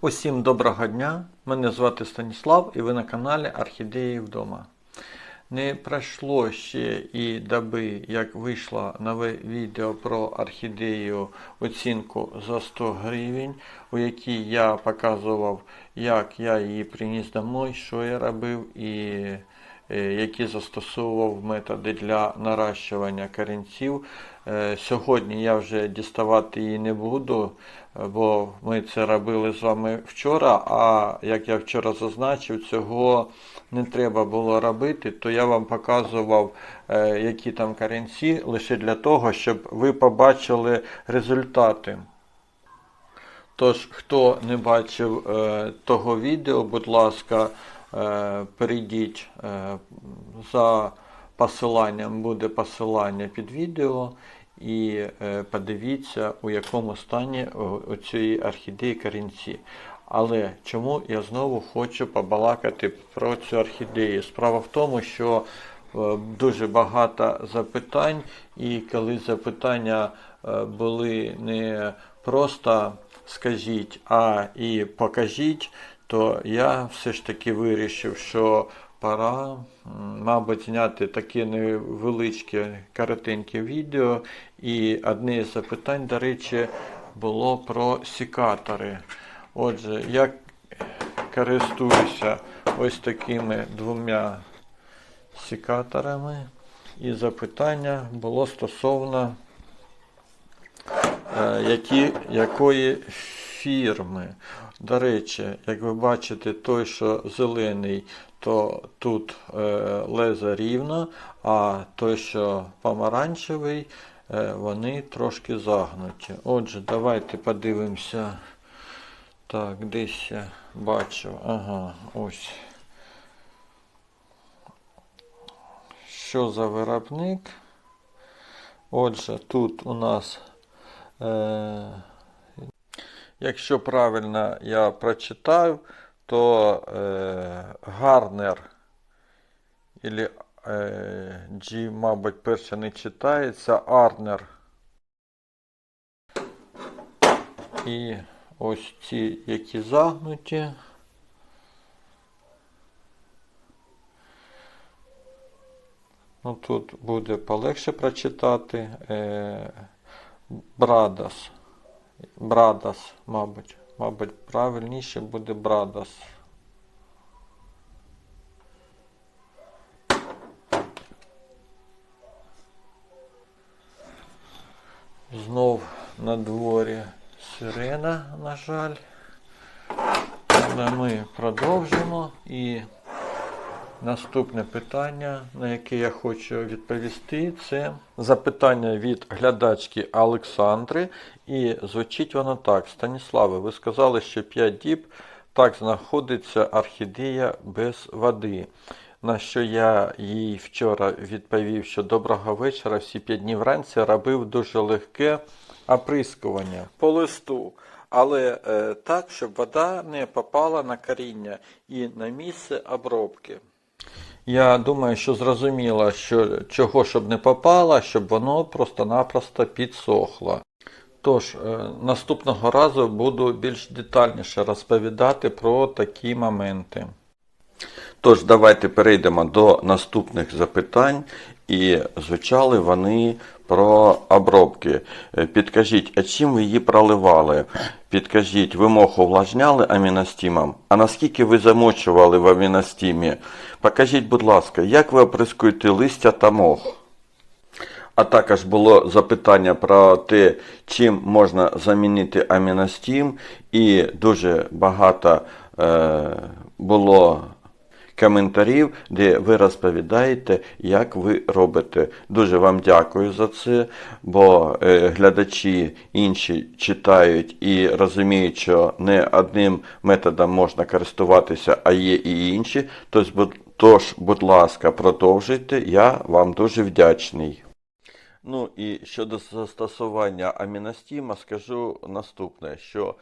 Усім доброго дня! Мене звати Станіслав і ви на каналі Орхідеї вдома. Не пройшло ще і доби, як вийшло нове відео про орхідею оцінку за 100 гривень, у якій я показував, як я її приніс домой, що я робив і е, які застосовував методи для наращування корінців. Е, Сьогодні я вже діставати її не буду, бо ми це робили з вами вчора. А як я вчора зазначив, цього не треба було робити, то я вам показував, е, які там корінці, лише для того, щоб ви побачили результати. Тож, хто не бачив е, того відео, будь ласка, е, перейдіть за посиланням, буде посилання під відео, і е, подивіться, у якому стані цієї орхідеї корінці. Але чому я знову хочу побалакати про цю орхідею? Справа в тому, що е, дуже багато запитань, і коли запитання е, були не просто скажіть, а і покажіть, то я все ж таки вирішив, що пора, мабуть, зняти таке невеличке коротеньке відео. І одне з запитань, до речі, було про сікатори. Отже, я користуюся ось такими двома сікаторами. І запитання було стосовно е, які, якої фірми. До речі, як ви бачите, той, що зелений, то тут е, леза рівно, а той, що помаранчевий, е, вони трошки загнуті. Отже, давайте подивимося. Так, десь я бачив. Ага, ось. Що за виробник? Отже, тут у нас, е, якщо правильно я прочитав, то е, Гарнер или е, G, мабуть, перше не читається, Арнер. І ось ці, які загнуті. Ну, тут буде полегше прочитати. Е, Брадас. Брадас, мабуть. Мабуть, правильніше буде Брадас. Знов на дворі сирена, на жаль. Але ми продовжимо і наступне питання, на яке я хочу відповісти, це запитання від глядачки Олександри. І звучить воно так. Станіславе, ви сказали, що 5 діб так знаходиться орхідея без води. На що я їй вчора відповів, що доброго вечора, всі 5 днів вранці робив дуже легке оприскування по листу. Але е, так, щоб вода не попала на коріння і на місце обробки. Я думаю, що зрозуміло, що чого щоб не попало, щоб воно просто-напросто підсохло. Тож, е, наступного разу буду більш детальніше розповідати про такі моменти. Тож, давайте перейдемо до наступних запитань. І звучали вони про обробки. Е, Підкажіть, а чим ви її проливали? Підкажіть, ви мох увлажняли аміностімом? А наскільки ви замочували в аміностімі? Покажіть, будь ласка, як ви оприскуєте листя та мох? А також було запитання про те, чим можна замінити аміностім, і дуже багато е, було коментарів, де ви розповідаєте, як ви робите. Дуже вам дякую за це, бо е, глядачі інші читають і розуміють, що не одним методом можна користуватися, а є і інші. Тож, будь, ласка, продовжуйте, я вам дуже вдячний. Ну і щодо застосування аміностіма, скажу наступне, що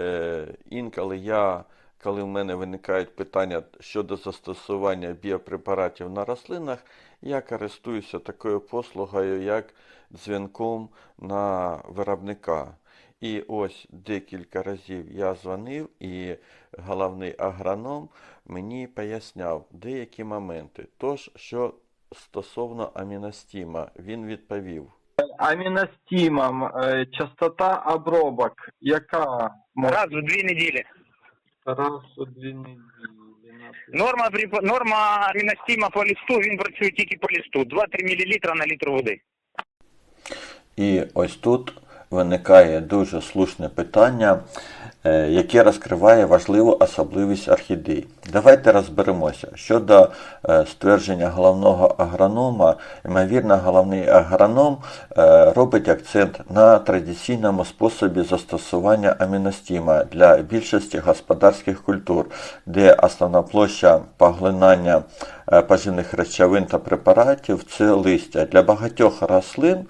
е, інколи я, коли в мене виникають питання щодо застосування біопрепаратів на рослинах, я користуюся такою послугою, як дзвінком на виробника. І ось декілька разів я дзвонив, і головний агроном мені поясняв деякі моменти. Тож, що стосовно аміностіма, він відповів. Аміностімом е, частота обробок, яка може Раз в дві неділі. Раз у дві неділі. Норма при- норма міностіма по лісту, він працює тільки по лісту. 2-3 мл на літр води. І ось тут виникає дуже слушне питання, яке розкриває важливу особливість орхідей. Давайте розберемося. Щодо е, ствердження головного агронома, ймовірно, головний агроном е, робить акцент на традиційному способі застосування аміностіма для більшості господарських культур, де основна площа поглинання е, поживних речовин та препаратів це листя. Для багатьох рослин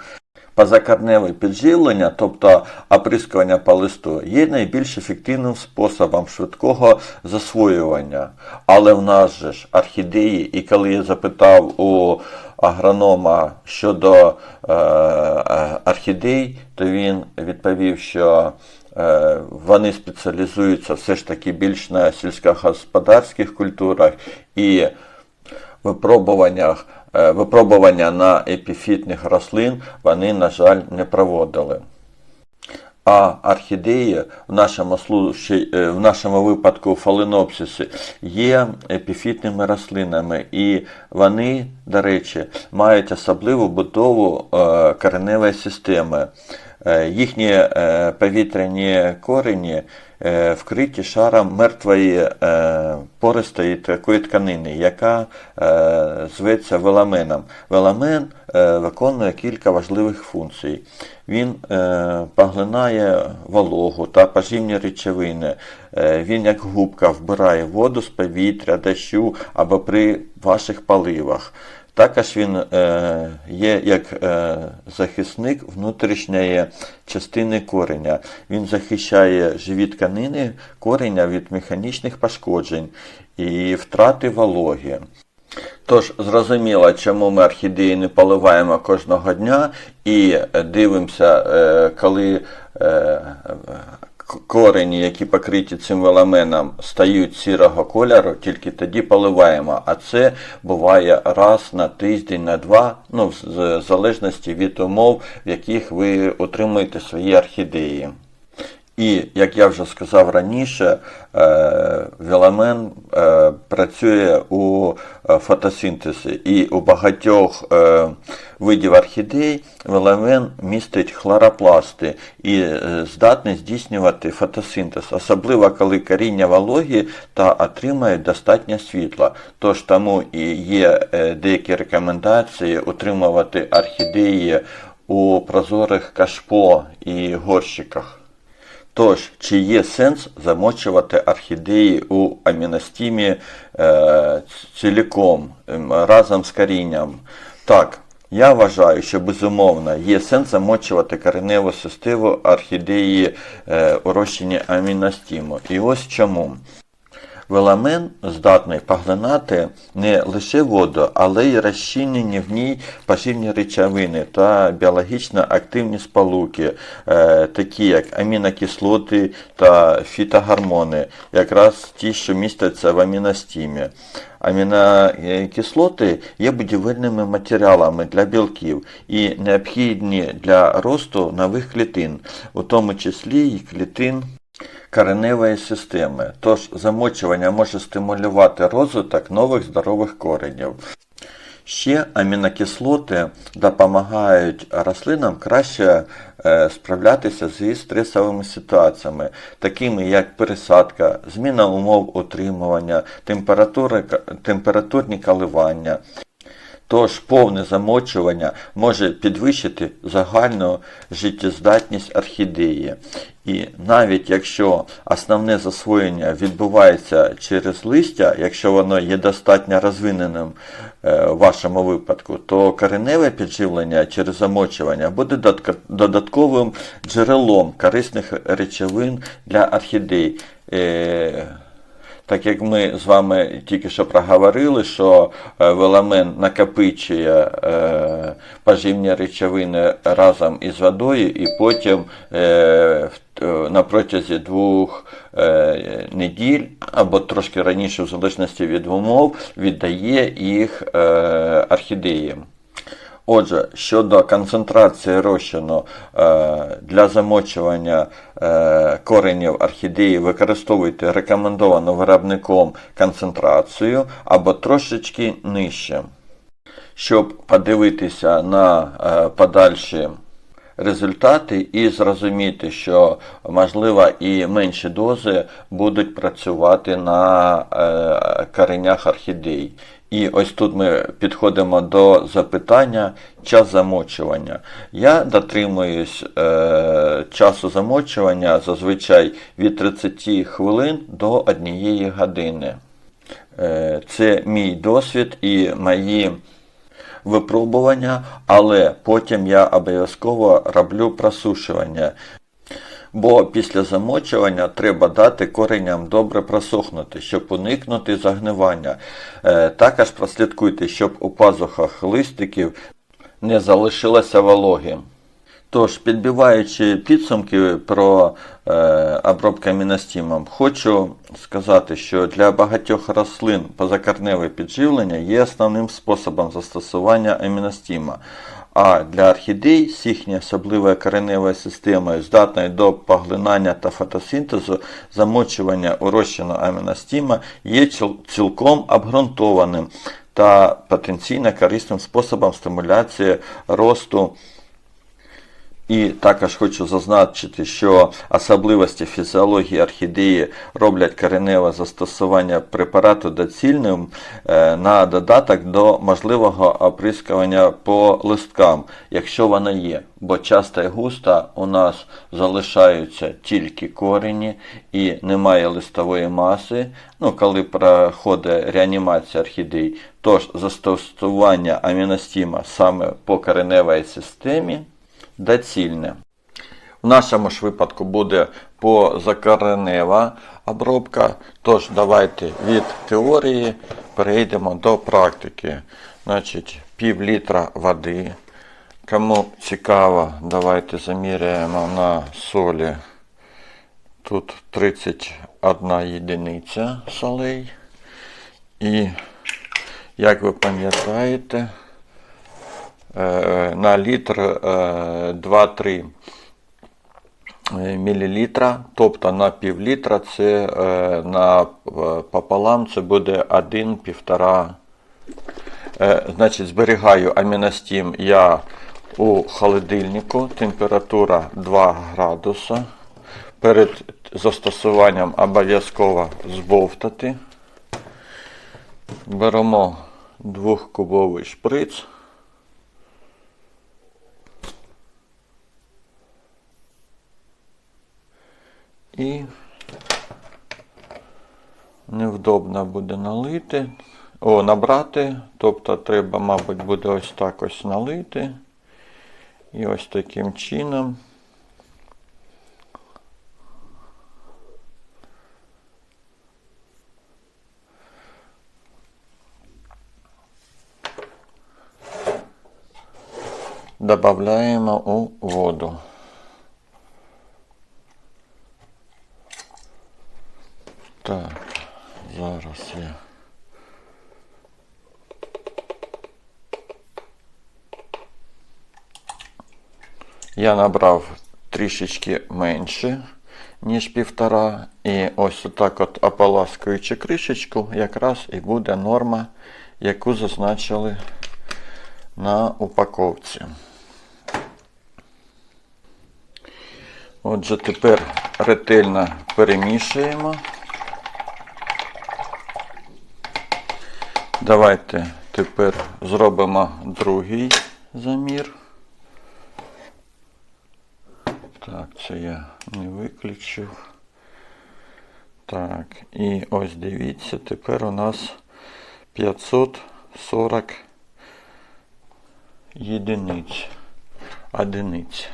Позакорневе підживлення, тобто оприскування по листу, є найбільш ефективним способом швидкого засвоювання. Але в нас же ж орхідеї, і коли я запитав у агронома щодо е, орхідей, то він відповів, що е, вони спеціалізуються все ж таки більш на сільськогосподарських культурах і випробуваннях, випробування на епіфітних рослин вони, на жаль, не проводили. А орхідеї в нашому, случаї- е, в нашому випадку фаленопсиси є епіфітними рослинами, і вони, до речі, мають особливу будову е, кореневої системи. Е, Їхні е, повітряні корені е, вкриті шаром мертвої е, пористої такої тканини, яка е, зветься веламеном. Веламен е, виконує кілька важливих функцій. Він е, поглинає вологу та поживні речовини. Е, він як губка вбирає воду з повітря, дощу або при ваших поливах. Також він е, є як е, захисник внутрішньої частини кореня. Він захищає живі тканини кореня від механічних пошкоджень і втрати вологи. Тож зрозуміло, чому ми орхідеї не поливаємо кожного дня і дивимося, е, коли е, к- корені, які покриті цим веламеном, стають сірого кольору, тільки тоді поливаємо. А це буває раз на тиждень, на два, ну, в залежності від умов, в яких ви утримуєте свої орхідеї. І, як я вже сказав раніше, е, веламен е, працює у е, фотосинтезі, і у багатьох видів орхідей веламен містить хлоропласти і здатний здійснювати фотосинтез, особливо коли коріння вологі та отримують достатньо світла. Тож тому і є деякі рекомендації утримувати орхідеї у прозорих кашпо і горщиках. Тож, чи є сенс замочувати орхідеї у аміностімі е, ціліком ем, разом з корінням? Так, я вважаю, що безумовно є сенс замочувати кореневу систему орхідеї е, у розчині аміностіму. І ось чому. Веламен здатний поглинати не лише воду, але й розчинені в ній поживні речовини та біологічно активні сполуки, е, такі як амінокислоти та фітогормони, якраз ті, що містяться в аміностімі. Амінокислоти є будівельними матеріалами для білків і необхідні для росту нових клітин, у тому числі й клітин кореневої системи. Тож замочування може стимулювати розвиток нових здорових коренів. Ще амінокислоти допомагають рослинам краще е, справлятися зі стресовими ситуаціями, такими як пересадка, зміна умов утримування, температурні коливання. Тож повне замочування може підвищити загальну життєздатність орхідеї. І навіть якщо основне засвоєння відбувається через листя, якщо воно є достатньо розвиненим е, в вашому випадку, то кореневе підживлення через замочування буде додатковим джерелом корисних речовин для орхідей. Е, Так як ми з вами тільки що проговорили, що е, веламен накопичує поживні речовини разом із водою, і потім в- на протязі двох е, неділь або трошки раніше, в залежності від умов, віддає їх е, орхідеям. Отже, щодо концентрації розчину е, для замочування е, коренів орхідеї використовуйте рекомендовану виробником концентрацію або трошечки нижче. Щоб подивитися на е, подальші результати і зрозуміти, що можливо і менші дози будуть працювати на е, коренях орхідей. І ось тут ми підходимо до запитання час замочування. Я дотримуюсь е, часу замочування зазвичай від 30 хвилин до 1 години. Е, це мій досвід і мої випробування, але потім я обов'язково роблю просушування. Бо після замочування треба дати кореням добре просохнути, щоб уникнути загнивання. Е, також прослідкуйте, щоб у пазухах листиків не залишилося вологи. Тож, підбиваючи підсумки про е, обробку аміностімом, хочу сказати, що для багатьох рослин позакорневе підживлення є основним способом застосування аміностіма. А для орхідей з їхньою особливою кореневою системою, здатною до поглинання та фотосинтезу, замочування урощеного аміностіма є цілком обґрунтованим та потенційно корисним способом стимуляції росту і також хочу зазначити, що особливості фізіології орхідеї роблять кореневе застосування препарату доцільним е, на додаток до можливого оприскування по листкам, якщо воно є. Бо часто і густо у нас залишаються тільки корені і немає листової маси, ну, коли проходить реанімація орхідей. Тож застосування аміностіма саме по кореневій системі доцільне. В нашому ж випадку буде позакоренева обробка. Тож давайте від теорії перейдемо до практики. Значить, пів літра води. Кому цікаво, давайте заміряємо на солі. Тут 31 єдиниця солей. І, як ви пам'ятаєте, на літр е, 2-3 мілілітра, тобто на пів літра це е, на е, пополам це буде 1-1,5. Е, Значить, зберігаю аміностім я у холодильнику, температура 2 градуса. Перед застосуванням обов'язково збовтати. Беремо двохкубовий шприц. І невдобно буде налити. О, набрати. Тобто треба, мабуть, буде ось так ось налити. І ось таким чином. Добавляємо у воду. Так, зараз я. Я набрав трішечки менше, ніж півтора. І ось отак от ополаскуючи кришечку, якраз і буде норма, яку зазначили на упаковці. Отже, тепер ретельно перемішуємо. Давайте тепер зробимо другий замір. Так, це я не виключив. Так, і ось дивіться, тепер у нас 540 єдиниць. Одиниць.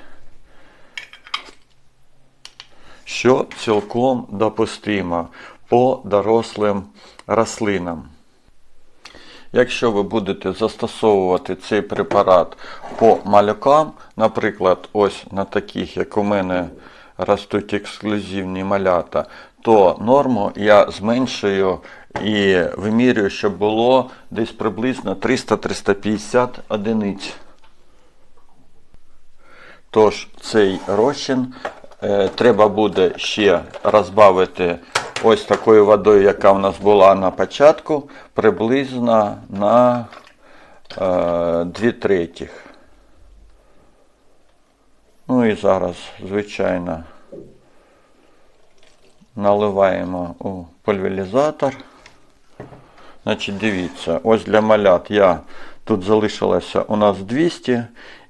Що цілком допустимо. по дорослим рослинам. Якщо ви будете застосовувати цей препарат по малюкам, наприклад, ось на таких, як у мене ростуть ексклюзивні малята, то норму я зменшую і вимірюю, щоб було десь приблизно 300-350 одиниць. Тож цей розчин е, треба буде ще розбавити ось такою водою, яка в нас була на початку, приблизно на е, 2 третіх. Ну і зараз, звичайно, наливаємо у пульверизатор. Значить, дивіться, ось для малят я тут залишилося у нас 200,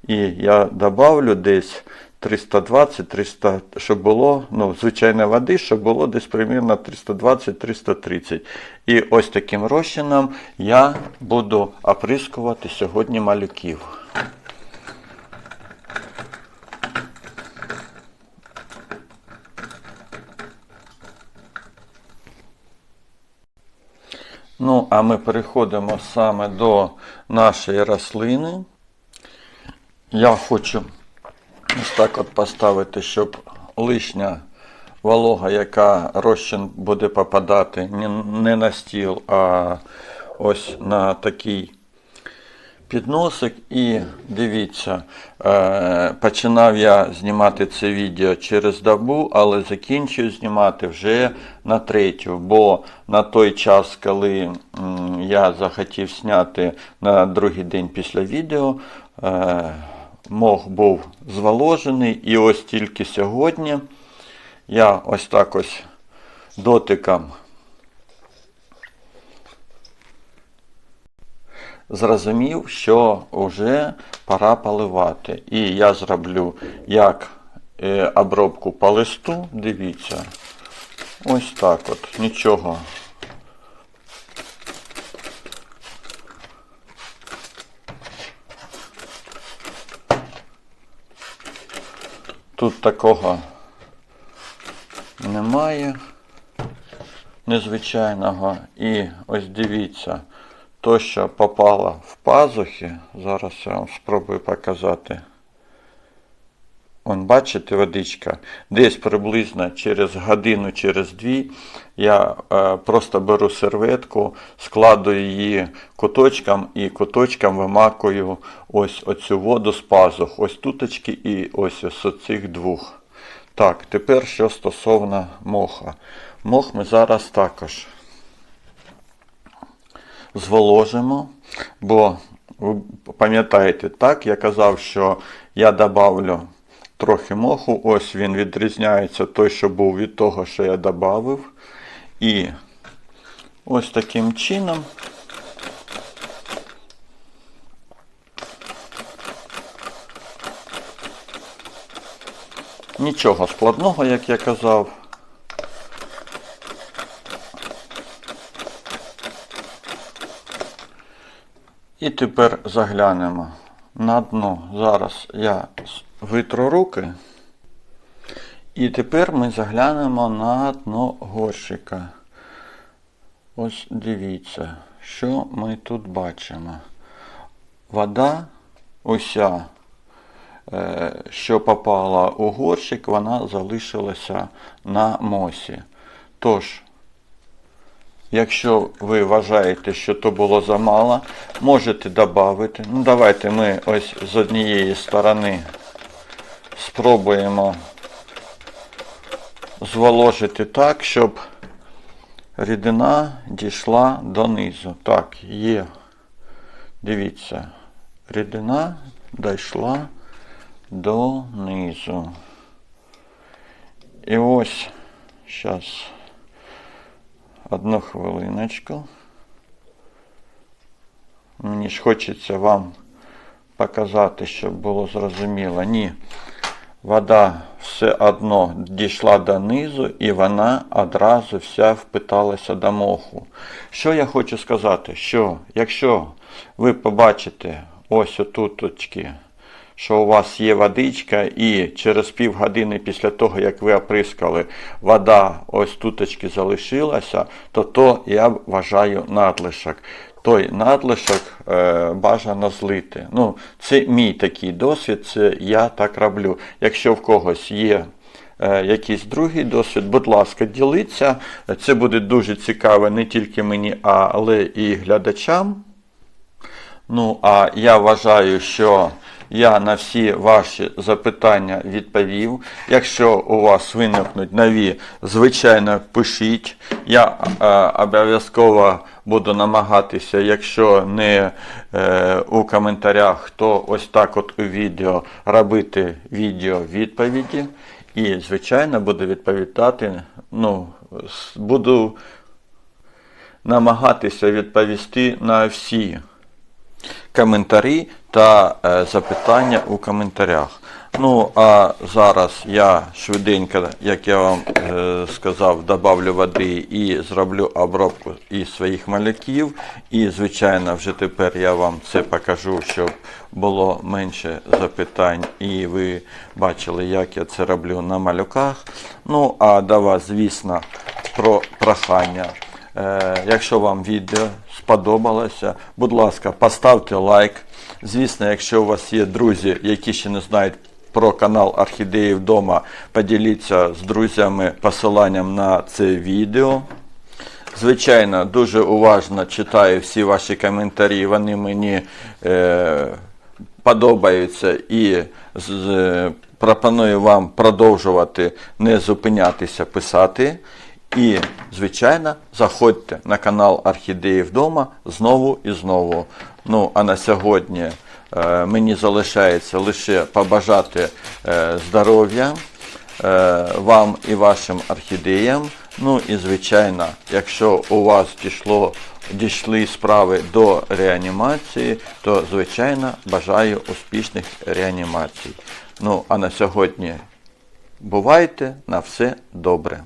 і я добавлю десь 320-300, щоб було, ну, звичайно, води, щоб було десь примірно 320-330. І ось таким розчином я буду оприскувати сьогодні малюків. Ну, а ми переходимо саме до нашої рослини. Я хочу ось так от поставити, щоб лишня волога, яка розчин буде попадати не, на стіл, а ось на такий підносик. І дивіться, е, починав я знімати це відео через добу, але закінчую знімати вже на третю, бо на той час, коли я захотів зняти на другий день після відео, е, мох був зволожений, і ось тільки сьогодні я ось так ось дотиком зрозумів, що вже пора поливати. І я зроблю як е, обробку по листу, дивіться, ось так от, нічого. Тут такого немає незвичайного. І ось дивіться, то, що попало в пазухи, зараз я вам спробую показати. Вон, бачите, водичка. Десь приблизно через годину, через дві я е, просто беру серветку, складую її куточком і куточком вимакую ось оцю воду з пазух. Ось туточки і ось ось оцих двох. Так, тепер що стосовно моха. Мох ми зараз також зволожимо, бо ви пам'ятаєте, так, я казав, що я добавлю трохи моху, ось він відрізняється той, що був від того, що я додав. І ось таким чином нічого складного, як я казав. І тепер заглянемо на дно. Зараз я витру руки. І тепер ми заглянемо на дно горщика. Ось дивіться, що ми тут бачимо. Вода уся, е, що попала у горщик, вона залишилася на мосі. Тож, Якщо ви вважаєте, що то було замало, можете додати. Ну, давайте ми ось з однієї сторони спробуємо зволожити так, щоб рідина дійшла донизу. Так, є. Дивіться, рідина дійшла донизу. І ось, зараз. Одну хвилиночку. Мені ж хочеться вам показати, щоб було зрозуміло. Ні, вода все одно дійшла донизу і вона одразу вся впиталася до моху. Що я хочу сказати? Що якщо ви побачите ось отуточки, що у вас є водичка, і через півгодини після того, як ви оприскали, вода ось туточки залишилася, то то я вважаю надлишок. Той надлишок е, бажано злити. Ну, це мій такий досвід, це я так роблю. Якщо в когось є е, якийсь другий досвід, будь ласка, діліться. Це буде дуже цікаво не тільки мені, але і глядачам. Ну, а я вважаю, що я на всі ваші запитання відповів. Якщо у вас виникнуть нові, звичайно, пишіть. Я е, обов'язково буду намагатися, якщо не е, у коментарях, то ось так от у відео робити відео відповіді. І, звичайно, буду відповідати. Ну, буду намагатися відповісти на всі коментарі та е, запитання у коментарях. Ну, а зараз я швиденько, як я вам е, сказав, добавлю води і зроблю обробку із своїх малюків. І, звичайно, вже тепер я вам це покажу, щоб було менше запитань, і ви бачили, як я це роблю на малюках. Ну, а до вас, звісно, про прохання. Е, Якщо вам відео сподобалося, будь ласка, поставте лайк. Звісно, якщо у вас є друзі, які ще не знають про канал Орхідеї вдома, поділіться з друзями посиланням на це відео. Звичайно, дуже уважно читаю всі ваші коментарі, вони мені е, подобаються і з, з- пропоную вам продовжувати не зупинятися писати. І, звичайно, заходьте на канал Орхідеї вдома знову і знову. Ну, а на сьогодні е, мені залишається лише побажати е, здоров'я е, вам і вашим орхідеям. Ну і звичайно, якщо у вас дійшло, дійшли справи до реанімації, то звичайно бажаю успішних реанімацій. Ну а на сьогодні бувайте на все добре.